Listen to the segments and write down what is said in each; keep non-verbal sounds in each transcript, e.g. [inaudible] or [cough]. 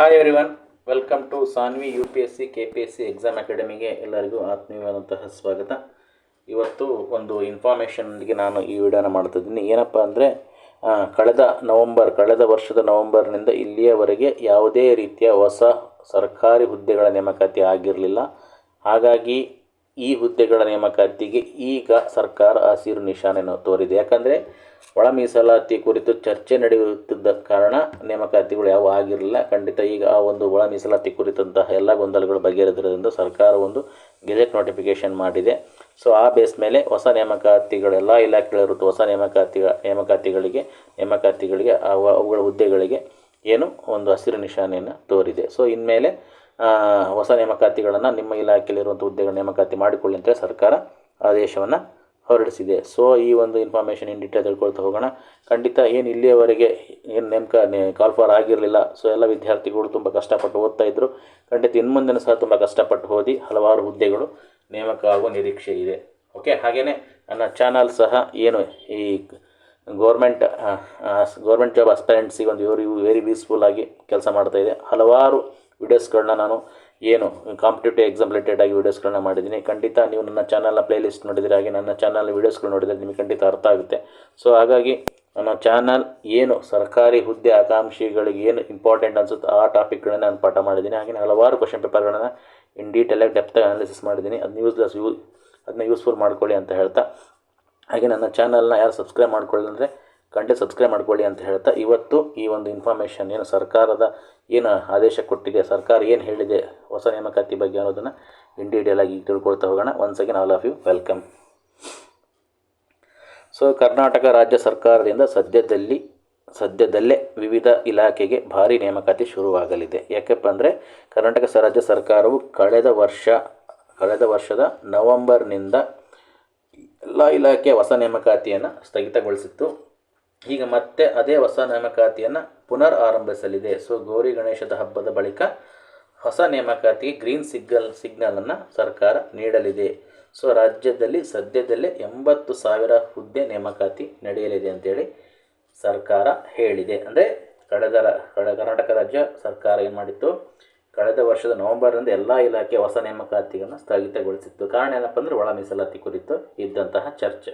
Hi everyone welcome to Sanvi U P S C K P S C exam ಅಕಾಡೆಮಿಗೆ ಎಲ್ಲರಿಗೂ ಆತ್ಮೀಯವಾದಂತಹ ಸ್ವಾಗತ. ಇವತ್ತು ಒಂದು ಇನ್ಫಾರ್ಮೇಷನ್ಗೆ ನಾನು ಈ ವಿಡಿಯೋನ ಮಾಡ್ತಿದ್ದೀನಿ ಏನಪ್ಪ ಅಂದರೆ ಕಳೆದ ನವಂಬರ್, ಕಳೆದ ವರ್ಷದ ನವಂಬರ್ನಿಂದ ಇಲ್ಲಿಯವರೆಗೆ ಯಾವುದೇ ರೀತಿಯ ಹೊಸ ಸರ್ಕಾರಿ ಹುದ್ದೆಗಳ ನೇಮಕಾತಿ ಆಗಿರಲಿಲ್ಲ. ಹಾಗಾಗಿ ಈ ಹುದ್ದೆಗಳ ನೇಮಕಾತಿಗೆ ಈಗ ಸರ್ಕಾರ ಹಸಿರು ನಿಶಾನೆಯನ್ನು ತೋರಿದೆ. ಯಾಕಂದರೆ ಒಳ ಮೀಸಲಾತಿ ಕುರಿತು ಚರ್ಚೆ ನಡೆಯುತ್ತಿದ್ದ ಕಾರಣ ನೇಮಕಾತಿಗಳು ಯಾವ ಆಗಿರಲಿಲ್ಲ. ಖಂಡಿತ ಈಗ ಆ ಒಂದು ಒಳ ಮೀಸಲಾತಿ ಕುರಿತಂತಹ ಎಲ್ಲ ಗೊಂದಲಗಳು ಬಗೆಹರಿದಿರೋದ್ರಿಂದ ಸರ್ಕಾರ ಒಂದು ಗೆಜೆಟ್ ನೋಟಿಫಿಕೇಷನ್ ಮಾಡಿದೆ. ಸೊ, ಆ ಬೇಸ್ ಮೇಲೆ ಹೊಸ ನೇಮಕಾತಿಗಳು, ಎಲ್ಲ ಹೊಸ ನೇಮಕಾತಿ ನೇಮಕಾತಿಗಳಿಗೆ ನೇಮಕಾತಿಗಳಿಗೆ ಅವ, ಅವುಗಳ ಹುದ್ದೆಗಳಿಗೆ ಏನು ಒಂದು ಹಸಿರು ನಿಶಾನೆಯನ್ನು ತೋರಿದೆ. ಸೊ, ಇನ್ಮೇಲೆ ಹೊಸ ನೇಮಕಾತಿಗಳನ್ನು ನಿಮ್ಮ ಇಲಾಖೆಯಲ್ಲಿರುವಂಥ ಹುದ್ದೆಗಳ ನೇಮಕಾತಿ ಮಾಡಿಕೊಳ್ಳಿ ಅಂತೇಳಿ ಸರ್ಕಾರ ಆದೇಶವನ್ನು ಹೊರಡಿಸಿದೆ. ಸೊ ಈ ಒಂದು ಇನ್ಫಾರ್ಮೇಷನ್ ಇನ್ ಡೀಟೇಲ್ ತಿಳ್ಕೊಳ್ತಾ ಹೋಗೋಣ. ಖಂಡಿತ ಏನು ಇಲ್ಲಿಯವರೆಗೆ ಏನು ನೇಮಕ ಕಾಲ್ ಫಾರ್ ಆಗಿರಲಿಲ್ಲ. ಸೊ ಎಲ್ಲ ವಿದ್ಯಾರ್ಥಿಗಳು ತುಂಬ ಕಷ್ಟಪಟ್ಟು ಓದ್ತಾ ಇದ್ದರು ಖಂಡಿತ ಇನ್ನು ಸಹ ತುಂಬ ಕಷ್ಟಪಟ್ಟು ಓದಿ ಹಲವಾರು ಹುದ್ದೆಗಳು ನೇಮಕ ಆಗುವ ನಿರೀಕ್ಷೆ ಇದೆ. ಓಕೆ ಹಾಗೆಯೇ ನನ್ನ ಚಾನಲ್ ಸಹ ಏನು ಈ ಗೌರ್ಮೆಂಟ್ ಗೌರ್ಮೆಂಟ್ ಜಾಬ್ ಅಸ್ಪೆರೆಂಟ್ಸಿಗೆ ಒಂದು ವೆರಿ ವೆರಿ ಯೂಸ್ಫುಲ್ ಆಗಿ ಕೆಲಸ ಮಾಡ್ತಾ ಇದೆ. ಹಲವಾರು ವಿಡಿಯೋಸ್ಗಳನ್ನ ನಾನು ಏನು ಕಾಂಪಿಟೇಟಿವ್ ಎಕ್ಸಾಮ್ ರಿಲೇಟೆಡ್ ಆಗಿ ವೀಡಿಯೋಸ್ಗಳನ್ನ ಮಾಡಿದ್ದೀನಿ. ಖಂಡಿತ ನೀವು ನನ್ನ ಚಾನಲ್ನ ಪ್ಲೇಲಿಸ್ಟ್ ನೋಡಿದರೆ ಹಾಗೆ ನನ್ನ ಚಾನಲ್ ವೀಡಿಯೋಸ್ಗಳು ನೋಡಿದರೆ ನಿಮಗೆ ಖಂಡಿತ ಅರ್ಥ ಆಗುತ್ತೆ. ಸೊ ಹಾಗಾಗಿ ನನ್ನ ಚಾನಲ್ ಏನು ಸರ್ಕಾರಿ ಹುದ್ದೆ ಆಕಾಂಕ್ಷಿಗಳಿಗೆ ಏನು ಇಂಪಾರ್ಟೆಂಟ್ ಅನಿಸುತ್ತೆ ಆ ಟಾಪಿಕ್ಗಳನ್ನ ನಾನು ಪಾಠ ಮಾಡಿದ್ದೀನಿ. ಹಾಗೆ ಹಲವಾರು ಕ್ವಶನ್ ಪೇಪರ್ಗಳನ್ನು ಇನ್ ಡೀಟೇಲಾಗಿ ಡೆಪ್ತಾಗಿ ಅನಾಲಿಸಿಸ್ ಮಾಡಿದ್ದೀನಿ. ಅದನ್ನ ಯೂಸ್ಲೆಸ್ ಯೂ ಅದನ್ನ ಯೂಸ್ಫುಲ್ ಮಾಡ್ಕೊಳ್ಳಿ ಅಂತ ಹೇಳ್ತಾ. ಹಾಗೆ ನನ್ನ ಚಾನಲ್ನ ಯಾರು ಸಬ್ಸ್ಕ್ರೈಬ್ ಮಾಡ್ಕೊಳ್ಳಿ ಅಂದರೆ ಖಂಡಿತ ಸಬ್ಸ್ಕ್ರೈಬ್ ಮಾಡ್ಕೊಳ್ಳಿ ಅಂತ ಹೇಳ್ತಾ ಇವತ್ತು ಈ ಒಂದು ಇನ್ಫಾರ್ಮೇಷನ್ ಏನು ಸರ್ಕಾರದ ಏನು ಆದೇಶ ಕೊಟ್ಟಿದೆ, ಸರ್ಕಾರ ಏನು ಹೇಳಿದೆ, ಹೊಸ ನೇಮಕಾತಿ ಬಗ್ಗೆ ಅನ್ನೋದನ್ನು ಇನ್ ಡೀಟೇಲ್ ಆಗಿ ತಿಳ್ಕೊಳ್ತಾ ಹೋಗೋಣ. Once again all of you welcome so Karnataka ರಾಜ್ಯ ಸರ್ಕಾರದಿಂದ ಸದ್ಯದಲ್ಲಿ, ಸದ್ಯದಲ್ಲೇ ವಿವಿಧ ಇಲಾಖೆಗೆ ಭಾರಿ ನೇಮಕಾತಿ ಶುರುವಾಗಲಿದೆ. ಯಾಕಪ್ಪ ಅಂದರೆ, ಕರ್ನಾಟಕ ರಾಜ್ಯ ಸರ್ಕಾರವು ಕಳೆದ ವರ್ಷ, ಕಳೆದ ವರ್ಷದ ನವಂಬರ್ನಿಂದ ಎಲ್ಲ ಇಲಾಖೆಯ ಹೊಸ ನೇಮಕಾತಿಯನ್ನು ಸ್ಥಗಿತಗೊಳಿಸಿತ್ತು. ಈಗ ಮತ್ತೆ ಅದೇ ಹೊಸ ನೇಮಕಾತಿಯನ್ನು ಪುನರ್ ಆರಂಭಿಸಲಿದೆ. ಸೊ ಗೌರಿ ಗಣೇಶದ ಹಬ್ಬದ ಬಳಿಕ ಹೊಸ ನೇಮಕಾತಿಗೆ ಗ್ರೀನ್ ಸಿಗ್ನಲ್ ಸಿಗ್ನಲನ್ನು ಸರ್ಕಾರ ನೀಡಲಿದೆ. ಸೊ ರಾಜ್ಯದಲ್ಲಿ ಸದ್ಯದಲ್ಲೇ ಎಂಬತ್ತು ಸಾವಿರ ಹುದ್ದೆ ನೇಮಕಾತಿ ನಡೆಯಲಿದೆ ಅಂತೇಳಿ ಸರ್ಕಾರ ಹೇಳಿದೆ. ಅಂದರೆ ಕಳೆದ ಕರ್ನಾಟಕ ರಾಜ್ಯ ಸರ್ಕಾರ ಏನು ಮಾಡಿತ್ತು? ಕಳೆದ ವರ್ಷದ ನವೆಂಬರ್ನಿಂದ ಎಲ್ಲ ಇಲಾಖೆ ಹೊಸ ನೇಮಕಾತಿಯನ್ನು ಸ್ಥಗಿತಗೊಳಿಸಿತ್ತು. ಕಾರಣ ಏನಪ್ಪ ಅಂದರೆ ಒಳ ಮೀಸಲಾತಿ ಕುರಿತು ಇದ್ದಂತಹ ಚರ್ಚೆ.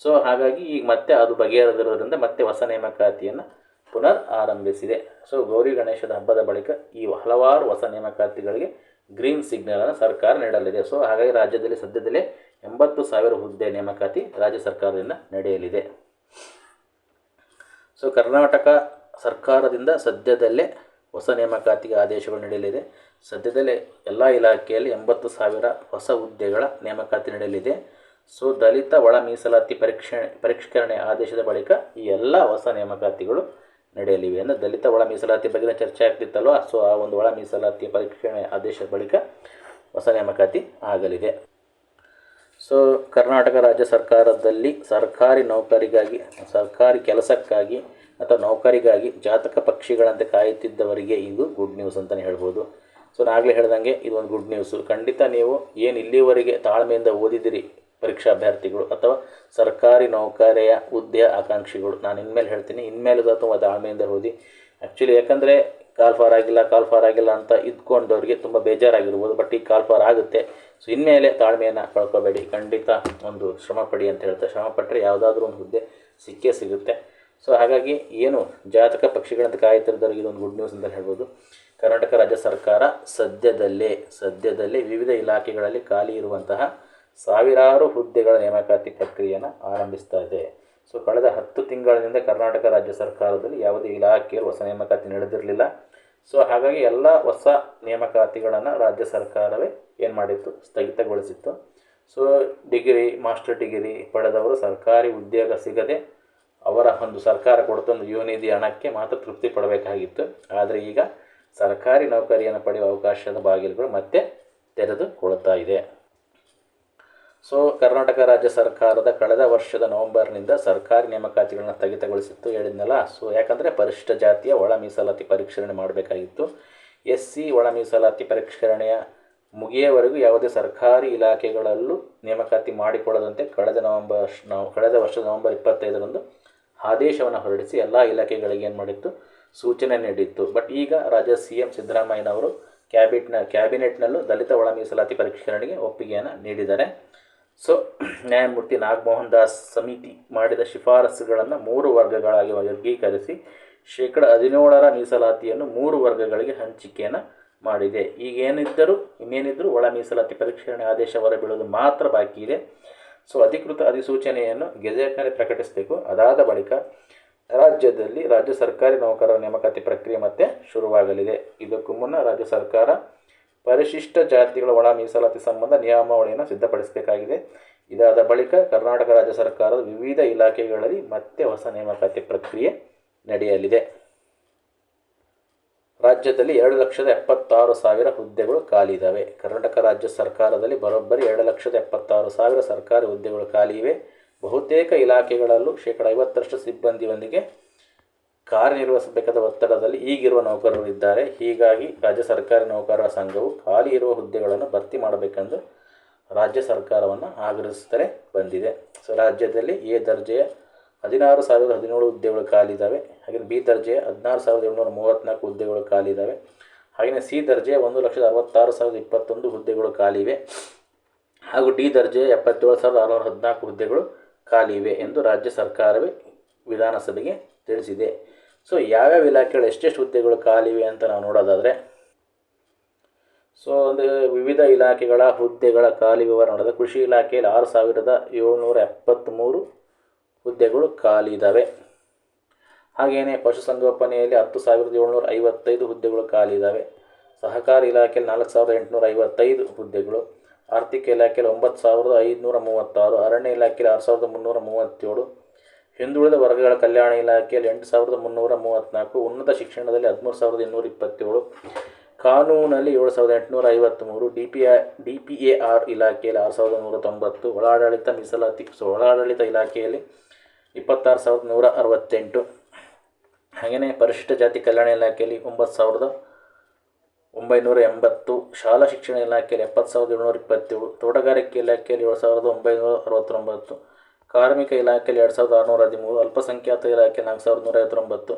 ಸೊ ಹಾಗಾಗಿ ಈಗ ಮತ್ತೆ ಅದು ಬಗೆಹರಿದಿರೋದ್ರಿಂದ ಮತ್ತೆ ಹೊಸ ನೇಮಕಾತಿಯನ್ನು ಪುನರ್ ಆರಂಭಿಸಿದೆ. ಸೊ ಗೌರಿ ಗಣೇಶದ ಹಬ್ಬದ ಬಳಿಕ ಈ ಹಲವಾರು ಹೊಸ ನೇಮಕಾತಿಗಳಿಗೆ ಗ್ರೀನ್ ಸಿಗ್ನಲನ್ನು ಸರ್ಕಾರ ನೀಡಲಿದೆ. ಸೊ ಹಾಗಾಗಿ ರಾಜ್ಯದಲ್ಲಿ ಸದ್ಯದಲ್ಲೇ ಎಂಬತ್ತು ಸಾವಿರ ಹುದ್ದೆ ನೇಮಕಾತಿ ರಾಜ್ಯ ಸರ್ಕಾರದಿಂದ ನಡೆಯಲಿದೆ. ಸೊ ಕರ್ನಾಟಕ ಸರ್ಕಾರದಿಂದ ಸದ್ಯದಲ್ಲೇ ಹೊಸ ನೇಮಕಾತಿಗೆ ಆದೇಶಗಳು ನಡೆಯಲಿದೆ ಸದ್ಯದಲ್ಲೇ ಎಲ್ಲ ಇಲಾಖೆಯಲ್ಲಿ ಎಂಬತ್ತು ಸಾವಿರ ಹೊಸ ಹುದ್ದೆಗಳ ನೇಮಕಾತಿ ನಡೆಯಲಿದೆ ಸೊ ದಲಿತ ಒಳ ಮೀಸಲಾತಿ ಪರೀಕ್ಷೆ ಪರಿಷ್ಕರಣೆ ಆದೇಶದ ಬಳಿಕ ಈ ಎಲ್ಲ ಹೊಸ ನೇಮಕಾತಿಗಳು ನಡೆಯಲಿವೆ ಅಂದರೆ ದಲಿತ ಒಳ ಮೀಸಲಾತಿ ಬಗ್ಗೆ ಚರ್ಚೆ ಆಗ್ತಿತ್ತಲ್ವ? ಸೊ ಆ ಒಂದು ಒಳ ಮೀಸಲಾತಿ ಪರೀಕ್ಷಣೆ ಆದೇಶದ ಬಳಿಕ ಹೊಸ ನೇಮಕಾತಿ ಆಗಲಿದೆ. ಸೊ ಕರ್ನಾಟಕ ರಾಜ್ಯ ಸರ್ಕಾರದಲ್ಲಿ ಸರ್ಕಾರಿ ನೌಕರಿಗಾಗಿ, ಸರ್ಕಾರಿ ಕೆಲಸಕ್ಕಾಗಿ ಅಥವಾ ನೌಕರಿಗಾಗಿ ಜಾತಕ ಪಕ್ಷಿಗಳಂತೆ ಕಾಯುತ್ತಿದ್ದವರಿಗೆ ಇದು ಗುಡ್ ನ್ಯೂಸ್ ಅಂತಲೇ ಹೇಳ್ಬೋದು. ಸೊ ನಾನು ಆಗಲೇ ಹೇಳ್ದಂಗೆ ಇದು ಒಂದು ಗುಡ್ ನ್ಯೂಸು ಖಂಡಿತ ನೀವು ಏನು ಇಲ್ಲಿವರೆಗೆ ತಾಳ್ಮೆಯಿಂದ ಓದಿದಿರಿ ಪರೀಕ್ಷಾ ಅಭ್ಯರ್ಥಿಗಳು ಅಥವಾ ಸರ್ಕಾರಿ ನೌಕರಿಯ ಹುದ್ದೆ ಆಕಾಂಕ್ಷಿಗಳು. ನಾನು ಇನ್ಮೇಲೆ ಹೇಳ್ತೀನಿ. ಇನ್ಮೇಲೆ ತುಂಬ ತಾಳ್ಮೆಯಿಂದ ಓದಿ. ಆ್ಯಕ್ಚುಲಿ ಯಾಕಂದರೆ ಕಾಲ್ ಫಾರ್ ಆಗಿಲ್ಲ, ಕಾಲ್ ಫಾರ್ ಆಗಿಲ್ಲ ಅಂತ ಇದ್ಕೊಂಡವ್ರಿಗೆ ತುಂಬ ಬೇಜಾರಾಗಿರ್ಬೋದು ಬಟ್ ಈ ಕಾಲ್ ಫಾರ್ ಆಗುತ್ತೆ. ಸೊ ಇನ್ಮೇಲೆ ತಾಳ್ಮೆಯನ್ನು ಕಳ್ಕೊಬೇಡಿ. ಖಂಡಿತ ಒಂದು ಶ್ರಮ ಪಡಿ ಅಂತ ಹೇಳ್ತಾ, ಶ್ರಮ ಪಟ್ಟರೆ ಯಾವುದಾದ್ರೂ ಒಂದು ಹುದ್ದೆ ಸಿಕ್ಕೇ ಸಿಗುತ್ತೆ. ಸೊ ಹಾಗಾಗಿ ಏನು ಜಾತಕ ಪಕ್ಷಿಗಳಂತ ಕಾಯ್ತಿರೋದ್ರಿಗೆ ಇದೊಂದು ಗುಡ್ ನ್ಯೂಸ್ ಅಂತ ಹೇಳ್ಬೋದು. ಕರ್ನಾಟಕ ರಾಜ್ಯ ಸರ್ಕಾರ ಸದ್ಯದಲ್ಲೇ ಸದ್ಯದಲ್ಲೇ ವಿವಿಧ ಇಲಾಖೆಗಳಲ್ಲಿ ಖಾಲಿ ಇರುವಂತಹ ಸಾವಿರಾರು ಹುದ್ದೆಗಳ ನೇಮಕಾತಿ ಪ್ರಕ್ರಿಯೆಯನ್ನು ಆರಂಭಿಸ್ತಾ ಇದೆ. ಸೊ, ಕಳೆದ ಹತ್ತು ತಿಂಗಳಿನಿಂದ ಕರ್ನಾಟಕ ರಾಜ್ಯ ಸರ್ಕಾರದಲ್ಲಿ ಯಾವುದೇ ಇಲಾಖೆಯಲ್ಲಿ ಹೊಸ ನೇಮಕಾತಿ ನಡೆದಿರಲಿಲ್ಲ. ಸೊ, ಹಾಗಾಗಿ ಎಲ್ಲ ಹೊಸ ನೇಮಕಾತಿಗಳನ್ನು ರಾಜ್ಯ ಸರ್ಕಾರವೇ ಏನು ಮಾಡಿತ್ತು? ಸ್ಥಗಿತಗೊಳಿಸಿತ್ತು. ಸೊ, ಡಿಗ್ರಿ, ಮಾಸ್ಟರ್ ಡಿಗ್ರಿ ಪಡೆದವರು ಸರ್ಕಾರಿ ಉದ್ಯೋಗ ಸಿಗದೆ ಅವರ ಒಂದು ಸರ್ಕಾರ ಕೊಡ್ತೊಂದು ಯುವನಿಧಿ ಹಣಕ್ಕೆ ಮಾತ್ರ ತೃಪ್ತಿ ಪಡಬೇಕಾಗಿತ್ತು. ಆದರೆ ಈಗ ಸರ್ಕಾರಿ ನೌಕರಿಯನ್ನು ಪಡೆಯುವ ಅವಕಾಶದ ಬಾಗಿಲುಗಳು ಮತ್ತೆ ತೆರೆದುಕೊಳ್ತಾ ಇದೆ. ಸೊ ಕರ್ನಾಟಕ ರಾಜ್ಯ ಸರ್ಕಾರದ ಕಳೆದ ವರ್ಷದ ನವೆಂಬರ್ನಿಂದ ಸರ್ಕಾರಿ ನೇಮಕಾತಿಗಳನ್ನು ಸ್ಥಗಿತಗೊಳಿಸಿತ್ತು ಹೇಳಿದ್ನಲ್ಲ. ಸೊ ಯಾಕಂದರೆ ಪರಿಶಿಷ್ಟ ಜಾತಿಯ ಒಳ ಮೀಸಲಾತಿ ಪರಿಷ್ಕರಣೆ ಮಾಡಬೇಕಾಗಿತ್ತು. ಎಸ್ ಸಿ ಒಳ ಮೀಸಲಾತಿ ಪರಿಷ್ಕರಣೆಯ ಮುಗಿಯವರೆಗೂ ಯಾವುದೇ ಸರ್ಕಾರಿ ಇಲಾಖೆಗಳಲ್ಲೂ ನೇಮಕಾತಿ ಮಾಡಿಕೊಳ್ಳದಂತೆ ಕಳೆದ ನವೆಂಬರ್ ನಾವು ಕಳೆದ ವರ್ಷದ ನವೆಂಬರ್ ಇಪ್ಪತ್ತೈದರಂದು ಆದೇಶವನ್ನು ಹೊರಡಿಸಿ ಎಲ್ಲ ಇಲಾಖೆಗಳಿಗೆ ಏನು ಮಾಡಿತ್ತು? ಸೂಚನೆ ನೀಡಿತ್ತು. ಬಟ್ ಈಗ ರಾಜ್ಯ ಸಿ ಎಂ ಸಿದ್ದರಾಮಯ್ಯನವರು ಕ್ಯಾಬಿನೆಟ್ನ ಕ್ಯಾಬಿನೆಟ್ನಲ್ಲೂ ದಲಿತ ಒಳ ಮೀಸಲಾತಿ ಪರಿಷ್ಕರಣೆಗೆ ಒಪ್ಪಿಗೆಯನ್ನು ನೀಡಿದ್ದಾರೆ. ಸೊ [clears throat] ನ್ಯಾಯಮೂರ್ತಿ ನಾಗಮೋಹನ್ ದಾಸ್ ಸಮಿತಿ ಮಾಡಿದ ಶಿಫಾರಸುಗಳನ್ನು ಮೂರು ವರ್ಗಗಳಾಗಿ ವರ್ಗೀಕರಿಸಿ, ಶೇಕಡ ಹದಿನೇಳರ ಮೀಸಲಾತಿಯನ್ನು ಮೂರು ವರ್ಗಗಳಿಗೆ ಹಂಚಿಕೆಯನ್ನು ಮಾಡಿದೆ. ಈಗೇನಿದ್ದರೂ ಇನ್ನೇನಿದ್ದರೂ ಒಳ ಮೀಸಲಾತಿ ಪರಿಷ್ಕರಣೆ ಆದೇಶ ಹೊರಬೀಳೋದು ಮಾತ್ರ ಬಾಕಿ ಇದೆ. ಸೊ ಅಧಿಕೃತ ಅಧಿಸೂಚನೆಯನ್ನು ಗೆಜೆಟ್ನಲ್ಲಿ ಪ್ರಕಟಿಸಬೇಕು. ಅದಾದ ಬಳಿಕ ರಾಜ್ಯದಲ್ಲಿ ರಾಜ್ಯ ಸರ್ಕಾರಿ ನೌಕರರ ನೇಮಕಾತಿ ಪ್ರಕ್ರಿಯೆ ಮತ್ತೆ ಶುರುವಾಗಲಿದೆ. ಇದಕ್ಕೂ ಮುನ್ನ ರಾಜ್ಯ ಸರ್ಕಾರ ಪರಿಶಿಷ್ಟ ಜಾತಿಗಳ ಒಳ ಮೀಸಲಾತಿ ಸಂಬಂಧ ನಿಯಮಾವಳಿಯನ್ನು ಸಿದ್ಧಪಡಿಸಬೇಕಾಗಿದೆ. ಇದಾದ ಬಳಿಕ ಕರ್ನಾಟಕ ರಾಜ್ಯ ಸರ್ಕಾರದ ವಿವಿಧ ಇಲಾಖೆಗಳಲ್ಲಿ ಮತ್ತೆ ಹೊಸ ನೇಮಕಾತಿ ಪ್ರಕ್ರಿಯೆ ನಡೆಯಲಿದೆ. ರಾಜ್ಯದಲ್ಲಿ ಎರಡು ಲಕ್ಷದ ಎಪ್ಪತ್ತಾರು ಸಾವಿರ ಹುದ್ದೆಗಳು ಖಾಲಿ ಇದ್ದಾವೆ ಕರ್ನಾಟಕ ರಾಜ್ಯ ಸರ್ಕಾರದಲ್ಲಿ ಬರೋಬ್ಬರಿ ಎರಡು ಲಕ್ಷದ ಎಪ್ಪತ್ತಾರು ಸಾವಿರ ಸರ್ಕಾರಿ ಹುದ್ದೆಗಳು ಖಾಲಿ ಇವೆ. ಬಹುತೇಕ ಇಲಾಖೆಗಳಲ್ಲೂ ಶೇಕಡ ಐವತ್ತರಷ್ಟು ಸಿಬ್ಬಂದಿಯೊಂದಿಗೆ ಕಾರ್ಯನಿರ್ವಹಿಸಬೇಕಾದ ಒತ್ತಡದಲ್ಲಿ ಈಗಿರುವ ನೌಕರರು ಇದ್ದಾರೆ. ಹೀಗಾಗಿ ರಾಜ್ಯ ಸರ್ಕಾರಿ ನೌಕರರ ಸಂಘವು ಖಾಲಿ ಇರುವ ಹುದ್ದೆಗಳನ್ನು ಭರ್ತಿ ಮಾಡಬೇಕೆಂದು ರಾಜ್ಯ ಸರ್ಕಾರವನ್ನು ಆಗ್ರಹಿಸುತ್ತಲೇ ಬಂದಿದೆ. ಸೊ, ರಾಜ್ಯದಲ್ಲಿ ಎ ದರ್ಜೆಯ ಹದಿನಾರು ಸಾವಿರದ ಹದಿನೇಳು ಹುದ್ದೆಗಳು ಖಾಲಿ ಇದ್ದಾವೆ. ಹಾಗೆಯೇ ಬಿ ದರ್ಜೆಯ ಹದಿನಾರು ಸಾವಿರದ ಏಳ್ನೂರ ಮೂವತ್ತ್ನಾಲ್ಕು ಹುದ್ದೆಗಳು ಖಾಲಿ ಇದ್ದಾವೆ. ಹಾಗೆಯೇ ಸಿ ದರ್ಜೆಯ ಒಂದು ಲಕ್ಷದ ಅರವತ್ತಾರು ಸಾವಿರದ ಇಪ್ಪತ್ತೊಂದು ಹುದ್ದೆಗಳು ಖಾಲಿ ಇವೆ. ಹಾಗೂ ಡಿ ದರ್ಜೆಯ ಎಪ್ಪತ್ತೇಳು ಸಾವಿರದ ಆರುನೂರ ಹದಿನಾಲ್ಕು ಹುದ್ದೆಗಳು ಖಾಲಿ ಇವೆ ಎಂದು ರಾಜ್ಯ ಸರ್ಕಾರವೇ ವಿಧಾನಸಭೆಗೆ ತಿಳಿಸಿದೆ. ಸೊ ಯಾವ್ಯಾವ ಇಲಾಖೆಗಳು, ಎಷ್ಟೆಷ್ಟು ಹುದ್ದೆಗಳು ಖಾಲಿ ಇವೆ ಅಂತ ನಾವು ನೋಡೋದಾದರೆ ಸೊ ಒಂದು ವಿವಿಧ ಇಲಾಖೆಗಳ ಹುದ್ದೆಗಳ ಖಾಲಿ ವಿವರ ನೋಡಿದ್ರೆ ಕೃಷಿ ಇಲಾಖೆಯಲ್ಲಿ ಆರು ಸಾವಿರದ ಏಳ್ನೂರ ಎಪ್ಪತ್ತ್ಮೂರು ಹುದ್ದೆಗಳು ಖಾಲಿ ಇದ್ದಾವೆ ಹಾಗೆಯೇ ಪಶುಸಂಗೋಪನೆಯಲ್ಲಿ ಹತ್ತು ಸಾವಿರದ ಏಳ್ನೂರ ಐವತ್ತೈದು ಹುದ್ದೆಗಳು ಖಾಲಿ ಇದ್ದಾವೆ ಸಹಕಾರ ಇಲಾಖೆಯಲ್ಲಿ ನಾಲ್ಕು ಸಾವಿರದ ಎಂಟುನೂರ ಐವತ್ತೈದು ಹುದ್ದೆಗಳು, ಆರ್ಥಿಕ ಇಲಾಖೆಯಲ್ಲಿ ಒಂಬತ್ತು ಸಾವಿರದ ಐದುನೂರ ಮೂವತ್ತಾರು, ಅರಣ್ಯ ಇಲಾಖೆಯಲ್ಲಿ ಆರು ಸಾವಿರದ ಮುನ್ನೂರ ಮೂವತ್ತೇಳು ಹಿಂದುಳಿದ ವರ್ಗಗಳ ಕಲ್ಯಾಣ ಇಲಾಖೆಯಲ್ಲಿ ಎಂಟು ಸಾವಿರದ ಮುನ್ನೂರ ಮೂವತ್ತ್ನಾಲ್ಕು ಉನ್ನತ ಶಿಕ್ಷಣದಲ್ಲಿ ಹದಿಮೂರು ಸಾವಿರದ ಇನ್ನೂರ ಇಪ್ಪತ್ತೇಳು, ಕಾನೂನಲ್ಲಿ ಏಳು ಸಾವಿರದ ಎಂಟುನೂರ ಐವತ್ತ್ಮೂರು D P I D P A R ಇಲಾಖೆಯಲ್ಲಿ ಆರು ಸಾವಿರದ ನೂರ ತೊಂಬತ್ತು, ಒಳಾಡಳಿತ ಮೀಸಲಾತಿ, ಸೊ ಒಳಾಡಳಿತ ಇಲಾಖೆಯಲ್ಲಿ ಇಪ್ಪತ್ತಾರು ಸಾವಿರದ ನೂರ ಅರವತ್ತೆಂಟು. ಹಾಗೆಯೇ ಪರಿಶಿಷ್ಟ ಜಾತಿ ಕಲ್ಯಾಣ ಇಲಾಖೆಯಲ್ಲಿ ಒಂಬತ್ತು ಸಾವಿರದ ಒಂಬೈನೂರ ಎಂಬತ್ತು, ಶಾಲಾ ಶಿಕ್ಷಣ ಇಲಾಖೆಯಲ್ಲಿ ಎಪ್ಪತ್ತು ಸಾವಿರದ ಏಳ್ನೂರ ಇಪ್ಪತ್ತೇಳು, ತೋಟಗಾರಿಕೆ ಇಲಾಖೆಯಲ್ಲಿ ಏಳು ಸಾವಿರದ ಒಂಬೈನೂರ ಅರವತ್ತೊಂಬತ್ತು ಕಾರ್ಮಿಕ ಇಲಾಖೆಯಲ್ಲಿ ಎರಡು ಸಾವಿರದ ಆರುನೂರ ಹದಿಮೂರು, ಅಲ್ಪಸಂಖ್ಯಾತ ಇಲಾಖೆ ನಾಲ್ಕು ಸಾವಿರದ ನೂರ ಐವತ್ತೊಂಬತ್ತು,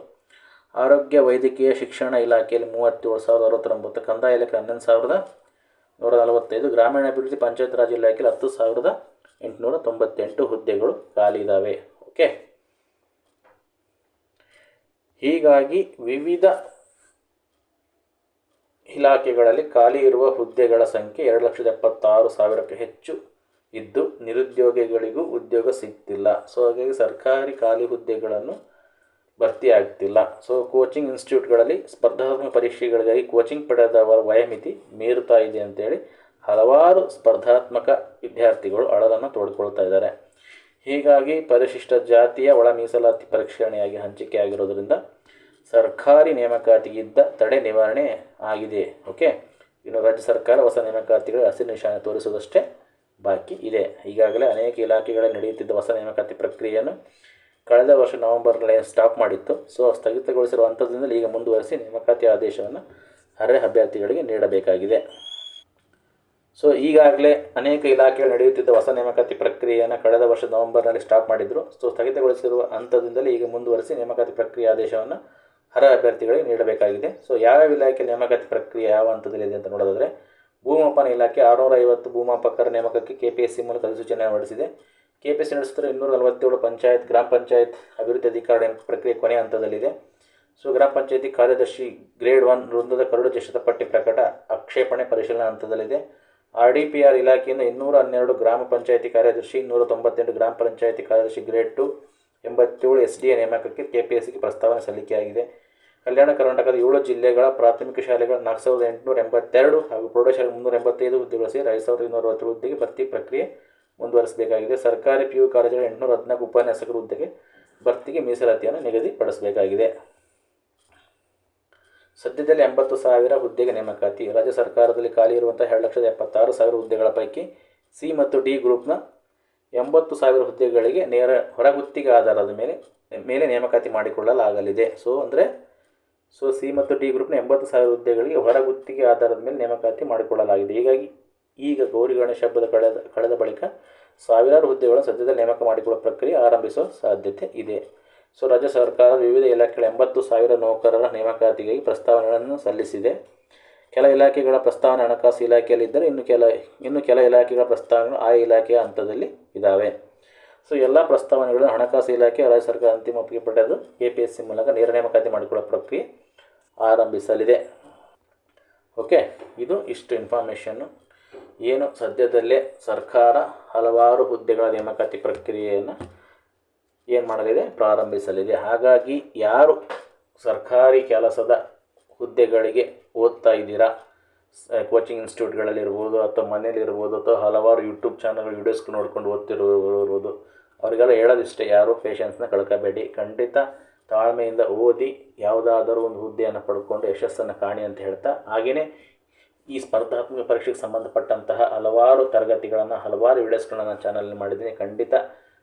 ಆರೋಗ್ಯ ವೈದ್ಯಕೀಯ ಶಿಕ್ಷಣ ಇಲಾಖೆಯಲ್ಲಿ ಮೂವತ್ತೇಳು ಸಾವಿರದ ಅರವತ್ತೊಂಬತ್ತು, ಕಂದಾಯ ಇಲಾಖೆ ಹನ್ನೊಂದು ಸಾವಿರದ ನೂರ ನಲವತ್ತೈದು ಗ್ರಾಮೀಣಾಭಿವೃದ್ಧಿ ಪಂಚಾಯತ್ ರಾಜ್ ಇಲಾಖೆಯಲ್ಲಿ ಹತ್ತು ಸಾವಿರದ ಎಂಟುನೂರ ತೊಂಬತ್ತೆಂಟು ಹುದ್ದೆಗಳು ಖಾಲಿ ಇದ್ದಾವೆ ಓಕೆ? ಹೀಗಾಗಿ ವಿವಿಧ ಇಲಾಖೆಗಳಲ್ಲಿ ಖಾಲಿ ಇರುವ ಹುದ್ದೆಗಳ ಸಂಖ್ಯೆ ಎರಡು ಲಕ್ಷದ ಎಪ್ಪತ್ತಾರು ಸಾವಿರಕ್ಕೆ ಹೆಚ್ಚು ಇದ್ದು ನಿರುದ್ಯೋಗಿಗಳಿಗೂ ಉದ್ಯೋಗ ಸಿಗ್ತಿಲ್ಲ. ಸೊ ಹಾಗಾಗಿ ಸರ್ಕಾರಿ ಖಾಲಿ ಹುದ್ದೆಗಳನ್ನು ಭರ್ತಿ ಆಗ್ತಿಲ್ಲ. ಸೊ ಕೋಚಿಂಗ್ ಇನ್ಸ್ಟಿಟ್ಯೂಟ್ಗಳಲ್ಲಿ ಸ್ಪರ್ಧಾತ್ಮಕ ಪರೀಕ್ಷೆಗಳಿಗಾಗಿ ಕೋಚಿಂಗ್ ಪಡೆದವರ ವಯಮಿತಿ ಮೀರುತ್ತಾ ಇದೆ ಅಂತೇಳಿ ಹಲವಾರು ಸ್ಪರ್ಧಾತ್ಮಕ ವಿದ್ಯಾರ್ಥಿಗಳು ಅಳಲನ್ನು ತೋಡ್ಕೊಳ್ತಾ ಇದ್ದಾರೆ. ಹೀಗಾಗಿ ಪರಿಶಿಷ್ಟ ಜಾತಿಯ ಒಳ ಮೀಸಲಾತಿ ಪರೀಕ್ಷಣೆಯಾಗಿ ಹಂಚಿಕೆ ಆಗಿರೋದ್ರಿಂದ ಸರ್ಕಾರಿ ನೇಮಕಾತಿಗಿದ್ದ ತಡೆ ನಿವಾರಣೆ ಆಗಿದೆ. ಓಕೆ ಇನ್ನು ರಾಜ್ಯ ಸರ್ಕಾರ ಹೊಸ ನೇಮಕಾತಿಗಳ ಹಸಿರು ನಿಶಾನೆ ತೋರಿಸುವುದಷ್ಟೇ. ಬಾಕಿ ಇದೆ. ಈಗಾಗಲೇ ಅನೇಕ ಇಲಾಖೆಗಳಲ್ಲಿ ನಡೆಯುತ್ತಿದ್ದ ಹೊಸ ನೇಮಕಾತಿ ಪ್ರಕ್ರಿಯೆಯನ್ನು ಕಳೆದ ವರ್ಷ ನವೆಂಬರ್ನಲ್ಲಿ ಸ್ಟಾಪ್ ಮಾಡಿತ್ತು. ಸೊ ಸ್ಥಗಿತಗೊಳಿಸಿರುವ ಹಂತದಿಂದಲೇ ಈಗ ಮುಂದುವರಿಸಿ ನೇಮಕಾತಿ ಆದೇಶವನ್ನು ಅರ್ಹ ಅಭ್ಯರ್ಥಿಗಳಿಗೆ ನೀಡಬೇಕಾಗಿದೆ. ಸೊ, ಈಗಾಗಲೇ ಅನೇಕ ಇಲಾಖೆಗಳು ನಡೆಯುತ್ತಿದ್ದ ಹೊಸ ನೇಮಕಾತಿ ಪ್ರಕ್ರಿಯೆಯನ್ನು ಕಳೆದ ವರ್ಷ ನವೆಂಬರ್ನಲ್ಲಿ ಸ್ಟಾಪ್ ಮಾಡಿದ್ರು. ಸೊ, ಸ್ಥಗಿತಗೊಳಿಸಿರುವ ಹಂತದಿಂದಲೇ ಈಗ ಮುಂದುವರಿಸಿ ನೇಮಕಾತಿ ಪ್ರಕ್ರಿಯೆ ಆದೇಶವನ್ನು ಅರ್ಹ ಅಭ್ಯರ್ಥಿಗಳಿಗೆ ನೀಡಬೇಕಾಗಿದೆ. ಸೊ ಯಾವ್ಯಾವ ಇಲಾಖೆ ನೇಮಕಾತಿ ಪ್ರಕ್ರಿಯೆ ಯಾವ ಹಂತದಲ್ಲಿದೆ ಅಂತ ನೋಡೋದಾದರೆ ಭೂಮಾಪನ ಇಲಾಖೆ ಆರುನೂರ ಐವತ್ತು ಭೂಮಾಪಕರ ನೇಮಕಕ್ಕೆ ಕೆ ಪಿ ಎಸ್ ಸಿ ಮೂಲಕ ಅಧಿಸೂಚನೆ ಹೊರಡಿಸಿದೆ. ಸಿ ನಡೆಸುತ್ತಿರುವ ಇನ್ನೂರ ನಲವತ್ತೇಳು ಪಂಚಾಯತ್, ಗ್ರಾಮ ಪಂಚಾಯತ್ ಅಭಿವೃದ್ಧಿ ಅಧಿಕಾರ ನೇಮಕ ಪ್ರಕ್ರಿಯೆ ಕೊನೆಯ ಹಂತದಲ್ಲಿದೆ. ಸೊ, ಗ್ರಾಮ ಪಂಚಾಯತಿ ಕಾರ್ಯದರ್ಶಿ ಗ್ರೇಡ್ ಒನ್ ವೃಂದದ ಕರಡು ಜಶದ ಪಟ್ಟಿ ಪ್ರಕಟ ಆಕ್ಷೇಪಣೆ ಪರಿಶೀಲನಾ ಹಂತದಲ್ಲಿದೆ. ಆರ್ ಡಿ ಪಿ ಆರ್ ಇಲಾಖೆಯಿಂದ ಇನ್ನೂರ ಹನ್ನೆರಡು ಗ್ರಾಮ ಪಂಚಾಯತಿ ಕಾರ್ಯದರ್ಶಿ ಇನ್ನೂರ ತೊಂಬತ್ತೆಂಟು ಗ್ರಾಮ ಪಂಚಾಯತಿ ಕಾರ್ಯದರ್ಶಿ ಗ್ರೇಡ್ ಟು ಎಂಬತ್ತೇಳು ಎಸ್ ಡಿ ಎ ನೇಮಕಕ್ಕೆ ಕೆ ಪಿ ಎಸ್ ಸಿಗೆ ಪ್ರಸ್ತಾವನೆ ಸಲ್ಲಿಕೆಯಾಗಿದೆ. ಕಲ್ಯಾಣ ಕರ್ನಾಟಕದ ಏಳು ಜಿಲ್ಲೆಗಳ ಪ್ರಾಥಮಿಕ ಶಾಲೆಗಳ ನಾಲ್ಕು ಸಾವಿರದ ಎಂಟುನೂರ ಎಂಬತ್ತೆರಡು ಹಾಗೂ ಪ್ರೌಢಶಾಲೆ ಮುನ್ನೂರ ಎಂಬತ್ತೈದು ಹುದ್ದೆಗಳು ಸೇರಿ ಐದು ಸಾವಿರದ ಇನ್ನೂರ ಹುದ್ದೆಗೆ ಭರ್ತಿ ಪ್ರಕ್ರಿಯೆ ಮುಂದುವರಿಸಬೇಕಾಗಿದೆ. ಸರ್ಕಾರಿ ಪಿ ಯು ಕಾಲೇಜುಗಳ ಎಂಟುನೂರ ಹದಿನಾಲ್ಕು ಉಪನ್ಯಾಸಕರ ಹುದ್ದೆಗೆ ಭರ್ತಿಗೆ ಮೀಸಲಾತಿಯನ್ನು ನಿಗದಿಪಡಿಸಬೇಕಾಗಿದೆ. ಸದ್ಯದಲ್ಲಿ ಎಂಬತ್ತು ಸಾವಿರ ಹುದ್ದೆಗೆ ನೇಮಕಾತಿ. ರಾಜ್ಯ ಸರ್ಕಾರದಲ್ಲಿ ಖಾಲಿ ಇರುವಂಥ ಎರಡು ಲಕ್ಷದ ಎಪ್ಪತ್ತಾರು ಸಾವಿರ ಹುದ್ದೆಗಳ ಪೈಕಿ ಸಿ ಮತ್ತು ಡಿ ಗ್ರೂಪ್ನ ಎಂಬತ್ತು ಸಾವಿರ ಹುದ್ದೆಗಳಿಗೆ ನೇರ ಹೊರಗುತ್ತಿಗೆ ಆಧಾರದ ಮೇಲೆ ಮೇಲೆ ನೇಮಕಾತಿ ಮಾಡಿಕೊಳ್ಳಲಾಗಲಿದೆ. ಸೊ ಅಂದರೆ ಸೊ ಸಿ ಮತ್ತು ಡಿ ಗ್ರೂಪ್ನ ಎಂಬತ್ತು ಸಾವಿರ ಹುದ್ದೆಗಳಿಗೆ ಹೊರಗುತ್ತಿಗೆ ಆಧಾರದ ಮೇಲೆ ನೇಮಕಾತಿ ಮಾಡಿಕೊಳ್ಳಲಾಗಿದೆ. ಹೀಗಾಗಿ ಈಗ ಗೌರಿ ಗಣೇಶ ಹಬ್ಬದ ಕಳೆದ ಕಳೆದ ಬಳಿಕ ಸಾವಿರಾರು ಹುದ್ದೆಗಳನ್ನು ಸದ್ಯದಲ್ಲಿ ನೇಮಕ ಮಾಡಿಕೊಳ್ಳುವ ಪ್ರಕ್ರಿಯೆ ಆರಂಭಿಸುವ ಸಾಧ್ಯತೆ ಇದೆ. ಸೊ ರಾಜ್ಯ ಸರ್ಕಾರ ವಿವಿಧ ಇಲಾಖೆಗಳ ಎಂಬತ್ತು ಸಾವಿರ ನೌಕರರ ನೇಮಕಾತಿಗಾಗಿ ಪ್ರಸ್ತಾವನೆಗಳನ್ನು ಸಲ್ಲಿಸಿದೆ. ಕೆಲ ಇಲಾಖೆಗಳ ಪ್ರಸ್ತಾವನೆ ಹಣಕಾಸು ಇಲಾಖೆಯಲ್ಲಿದ್ದರೆ ಇನ್ನು ಕೆಲ ಇನ್ನು ಕೆಲ ಇಲಾಖೆಗಳ ಪ್ರಸ್ತಾವನೆಗಳು ಆ ಇಲಾಖೆಯ ಹಂತದಲ್ಲಿ ಇದ್ದಾವೆ ಸೊ ಎಲ್ಲ ಪ್ರಸ್ತಾವನೆಗಳನ್ನು ಹಣಕಾಸು ಇಲಾಖೆ, ರಾಜ್ಯ ಸರ್ಕಾರ ಅಂತಿಮ ಒಪ್ಪಿಗೆ ಪಡೆದು ಎ ಪಿ ಎಸ್ ಸಿ ಮೂಲಕ ನೇರ ನೇಮಕಾತಿ ಮಾಡಿಕೊಳ್ಳುವ ಪ್ರಕ್ರಿಯೆ ಆರಂಭಿಸಲಿದೆ. ಓಕೆ ಇದು ಇಷ್ಟು ಇನ್ಫಾರ್ಮೇಷನ್ನು ಏನು ಸದ್ಯದಲ್ಲೇ ಸರ್ಕಾರ ಹಲವಾರು ಹುದ್ದೆಗಳ ನೇಮಕಾತಿ ಪ್ರಕ್ರಿಯೆಯನ್ನು ಏನು ಮಾಡಲಿದೆ? ಪ್ರಾರಂಭಿಸಲಿದೆ. ಹಾಗಾಗಿ ಯಾರು ಸರ್ಕಾರಿ ಕೆಲಸದ ಹುದ್ದೆಗಳಿಗೆ ಓದ್ತಾ ಇದ್ದೀರಾ? ಕೋಚಿಂಗ್ ಇನ್ಸ್ಟಿಟ್ಯೂಟ್ಗಳಲ್ಲಿರ್ಬೋದು ಅಥವಾ ಮನೇಲಿರ್ಬೋದು ಅಥವಾ ಹಲವಾರು ಯೂಟ್ಯೂಬ್ ಚಾನಲ್ ವೀಡಿಯೋಸ್ಗಳು ನೋಡ್ಕೊಂಡು ಓದ್ತಿರೋರ್ಬೋದು ಅವರಿಗೆಲ್ಲ ಹೇಳೋದಿಷ್ಟೇ, ಯಾರು ಪೇಷನ್ಸ್ನ ಕಳ್ಕೋಬೇಡಿ. ಖಂಡಿತ ತಾಳ್ಮೆಯಿಂದ ಓದಿ ಯಾವುದಾದರೂ ಒಂದು ಹುದ್ದೆಯನ್ನು ಪಡ್ಕೊಂಡು ಯಶಸ್ಸನ್ನು ಕಾಣಿ ಅಂತ ಹೇಳ್ತಾ ಹಾಗೆಯೇ ಈ ಸ್ಪರ್ಧಾತ್ಮಕ ಪರೀಕ್ಷೆಗೆ ಸಂಬಂಧಪಟ್ಟಂತಹ ಹಲವಾರು ತರಗತಿಗಳನ್ನು, ಹಲವಾರು ವೀಡಿಯೋಸ್ಗಳನ್ನು ನಾನು ಮಾಡಿದ್ದೀನಿ. ಖಂಡಿತ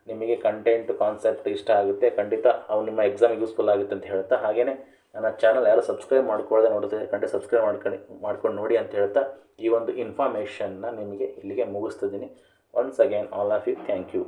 ನಿಮಗೆ ಕಂಟೆಂಟ್ ಕಾನ್ಸೆಪ್ಟ್ ಇಷ್ಟ ಆಗುತ್ತೆ. ಖಂಡಿತ ಅವು ನಿಮ್ಮ ಎಕ್ಸಾಮಿಗೆ ಯೂಸ್ಫುಲ್ ಆಗುತ್ತೆ ಅಂತ ಹೇಳ್ತಾ ಹಾಗೆಯೇ ನನ್ನ ಚಾನಲ್ ಯಾರು ಸಬ್ಸ್ಕ್ರೈಬ್ ಮಾಡ್ಕೊಳ್ಳದೆ ನೋಡ್ತಿದ್ರೆ ಖಂಡಿತ ಸಬ್ಸ್ಕ್ರೈಬ್ ಮಾಡ್ಕೊಂಡು ಮಾಡ್ಕೊಂಡು ನೋಡಿ ಅಂತ ಹೇಳ್ತಾ ಈ ಒಂದು ಇನ್ಫಾರ್ಮೇಷನ್ನ ನಿಮಗೆ ಇಲ್ಲಿಗೆ ಮುಗಿಸ್ತಿದ್ದೀನಿ. Once again all of you thank you